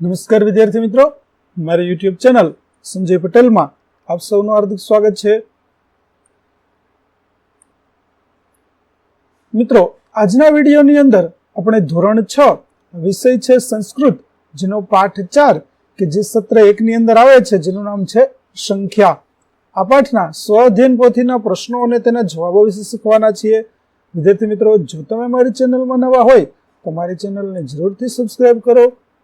નમસ્કાર વિદ્યાર્થી મિત્રો. મારી યુટ્યુબ ચેનલ સંજય પટેલમાં આપ સૌનું હાર્દિક સ્વાગત છે. મિત્રો, આજના વિડીયોની અંદર આપણે ધોરણ છ વિષય છે સંસ્કૃત, જેનો પાઠ ચાર કે જે સત્ર એકની અંદર આવે છે, જેનું નામ છે સંખ્યા. આ પાઠના સ્વઅધ્યયન પોથીના પ્રશ્નો અને તેના જવાબો વિશે શીખવાના છીએ. વિદ્યાર્થી મિત્રો, જો તમે મારી ચેનલમાં નવા હોય તો મારી ચેનલને જરૂરથી સબસ્ક્રાઇબ કરો.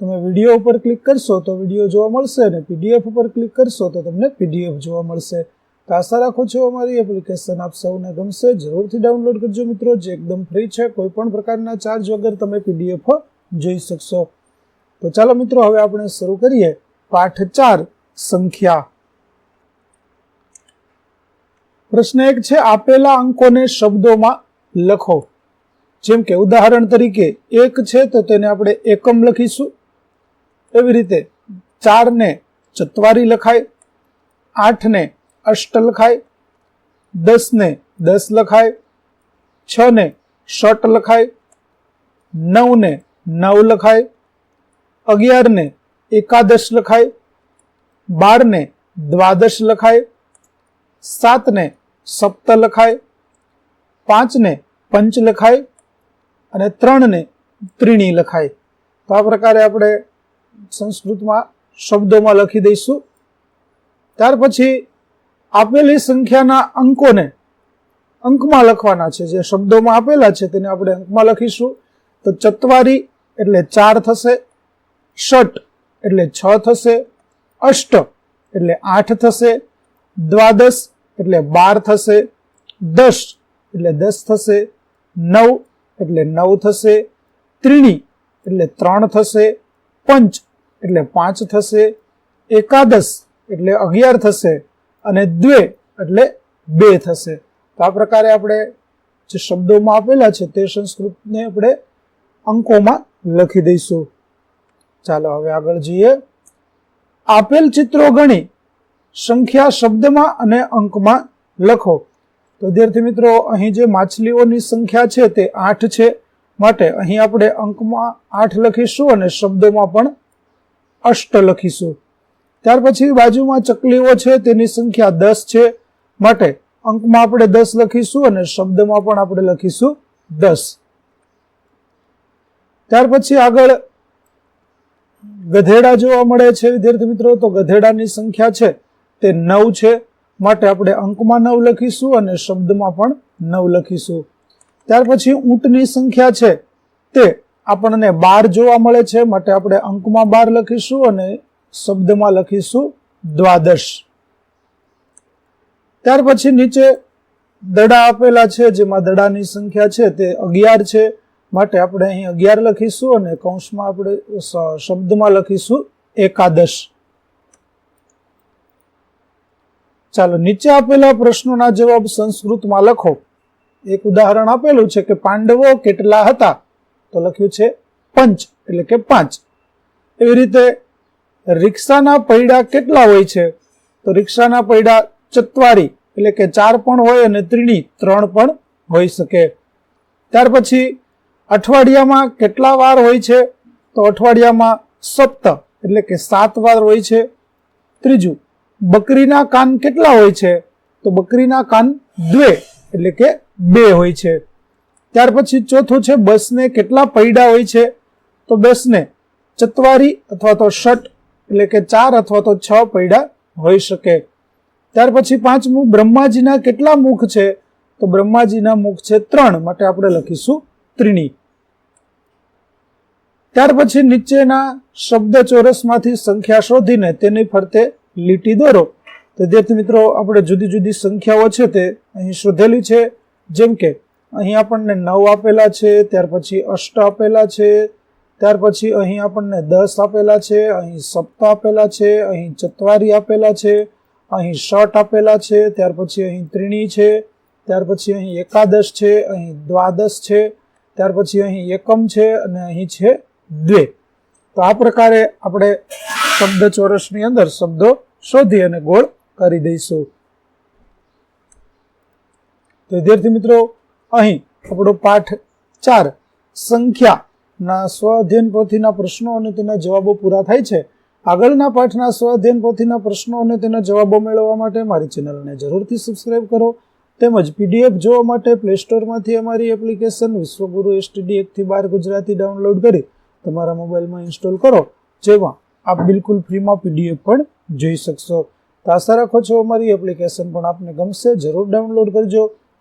તમે વીડિયો ઉપર ક્લિક કરશો તો વીડિયો જોવા મળશે અને પીડીએફ ઉપર ક્લિક કરશો તો તમને પીડીએફ જોવા મળશે. તો આશા રાખું છું અમારી એપ્લિકેશન આપ સૌને ગમશે. જરૂરથી ડાઉનલોડ કરજો મિત્રો, જે એકદમ ફ્રી છે કોઈ પણ પ્રકારના ચાર્જ વગર તમે પીડીએફ જોઈ શકશો. તો ચાલો મિત્રો, હવે આપણે શરૂ કરીએ. પાઠ ચાર, સંખ્યા. પ્રશ્ન એક છે, આપેલા અંકોને શબ્દોમાં લખો. જેમ કે ઉદાહરણ તરીકે, એક છે તો તેને આપણે એકમ લખીશું. એવી રીતે ચાર ને ચત્વારી લખાય આઠ ને અષ્ટ લખાય દસ ને દસ લખાય છ ને ષટ લખાય, નવને નવ લખાય, અગિયારને એકાદશ લખાય, બારને દ્વાદશ લખાય, સાતને સપ્ત લખાય પાંચ ને પંચ લખાય અને ત્રણને ત્રીણી લખાય. તો આ પ્રકારે આપણે સંસ્કૃતમાં શબ્દોમાં લખી દઈશું. ત્યાર પછી આપેલી સંખ્યાના અંકોને અંકમાં લખવાના છે. જે શબ્દોમાં આપેલા છે તેને આપણે અંકમાં લખીશું. તો ચત્વારી એટલે ચાર થશે, ષટ એટલે છ થશે, અષ્ટ એટલે આઠ થશે, દ્વાદશ એટલે બાર થશે દસ એટલે દસ થશે, નવ એટલે નવ થશે, ત્રીણી એટલે ત્રણ થશે, પંચ એટલે પાંચ થશે એકાદશ એટલે અગિયાર થશે અને દ્વે એટલે બે થશે. તો આ પ્રકારે આપણે જે શબ્દોમાં આપેલા છે તે સંસ્કૃતને આપણે અંકોમાં લખી દઈશું. ચાલો હવે આગળ જઈએ. આપેલ ચિત્રો ગણી સંખ્યા શબ્દમાં અને અંકમાં લખો. તો વિદ્યાર્થી મિત્રો, અહીં જે માછલીઓની સંખ્યા છે તે આઠ છે. માટે અહીં આપણે અંકમાં આઠ લખીશું અને શબ્દોમાં પણ અષ્ટ લખીશું. ત્યાર પછી બાજુમાં ચકલીઓ છે, તેની સંખ્યા દસ છે. માટે અંકમાં આપણે દસ લખીશું અને શબ્દમાં પણ આપણે લખીશું દસ. ત્યાર પછી આગળ ગધેડા જોવા મળે છે, વિદ્યાર્થી મિત્રો, તો ગધેડાની સંખ્યા છે, તે નવ છે. માટે આપણે અંકમાં નવ લખીશું અને શબ્દમાં પણ નવ લખીશું. ત્યાર પછી ઊંટની સંખ્યા છે, તે આપણને બાર જોવા મળે છે. માટે આપણે અંકમાં બાર લખીશું અને શબ્દમાં લખીશું દ્વાદશ. ત્યાર પછી નીચે દડા આપેલા છે, જેમાં દડાની સંખ્યા છે તે અગિયાર છે. માટે આપણે અહીં અગિયાર લખીશું અને કૌંસમાં આપણે શબ્દમાં લખીશું એકાદશ. ચાલો, નીચે આપેલા પ્રશ્નોના જવાબ સંસ્કૃતમાં લખો. એક ઉદાહરણ આપેલું છે કે પાંડવો કેટલા હતા? તો લખ્યું છે પંચ, એટલે કે પાંચ. એવી રીતે રિક્ષાના પૈડા કેટલા હોય છે? તો રિક્ષાના પૈડા ચત્વારી, એટલે કે ચાર પણ હોય અને ત્રીણી, ત્રણ પણ હોઈ શકે. ત્યાર પછી અઠવાડિયામાં કેટલા વાર હોય છે? તો અઠવાડિયામાં સપ્ત, એટલે કે સાત વાર હોય છે. ત્રીજું, બકરીના કાન કેટલા હોય છે? તો બકરીના કાન દ્વે, એટલે કે બે હોય છે. ત્યાર પછી ચોથું છે, બસને કેટલા પૈડા હોય છે? તો બસને ચત્વારી અથવા તો ષટ એટલે કે ચાર અથવા તો છ પૈડા હોઈ શકે. ત્યાર પછી પાંચમું, બ્રહ્માજીના કેટલા મુખ છે? તો બ્રહ્માજીના મુખ છે ત્રણ, માટે આપણે લખીશું ત્રીણી. ત્યાર પછી નીચેના શબ્દ ચોરસમાંથી સંખ્યા શોધીને તેની ફરતે લીટી દોરો. તો વિદ્યાર્થી મિત્રો, આપણે જુદી જુદી સંખ્યાઓ છે તે અહીં શોધેલી છે. જેમ કે અહીં આપણને નવ આપેલા છે, ત્યાર પછી અષ્ટ આપેલા છે, ત્યાર પછી અહીં આપણને દસ આપેલા છે, અહીં સપ્ત આપેલા છે, અહીં ચત્વારી આપેલા છે, અહીં ષટ આપેલા છે, ત્યાર પછી અહીં ત્રીણી છે, ત્યાર પછી અહીં એકાદશ છે, અહીં દ્વાદશ છે, ત્યાર પછી અહીં એકમ છે અને અહીં છે દ્વે. તો આ પ્રકારે આપણે શબ્દ ચોરસની અંદર શબ્દો શોધી અને ગોળ કરી દઈશું. તો વિદ્યાર્થી મિત્રો અહીં આપણો પાઠ ચાર, સંખ્યાના સ્વ પોથીના પ્રશ્નો અને તેના જવાબો પૂરા થાય છે. આગળના પાઠના સ્વ પોથીના પ્રશ્નો અને તેના જવાબો મેળવવા માટે મારી ચેનલને જરૂરથી સબસ્ક્રાઇબ કરો. તેમજ પીડીએફ જોવા માટે પ્લે સ્ટોરમાંથી અમારી એપ્લિકેશન વિશ્વગુરુ એસટીડી એકથી બાર ગુજરાતી ડાઉનલોડ કરી તમારા મોબાઈલમાં ઇન્સ્ટોલ કરો, જેમાં આપ બિલકુલ ફ્રીમાં પીડીએફ પણ જોઈ શકશો. તો આશા રાખો છો અમારી એપ્લિકેશન પણ આપને ગમશે. જરૂર ડાઉનલોડ કરજો.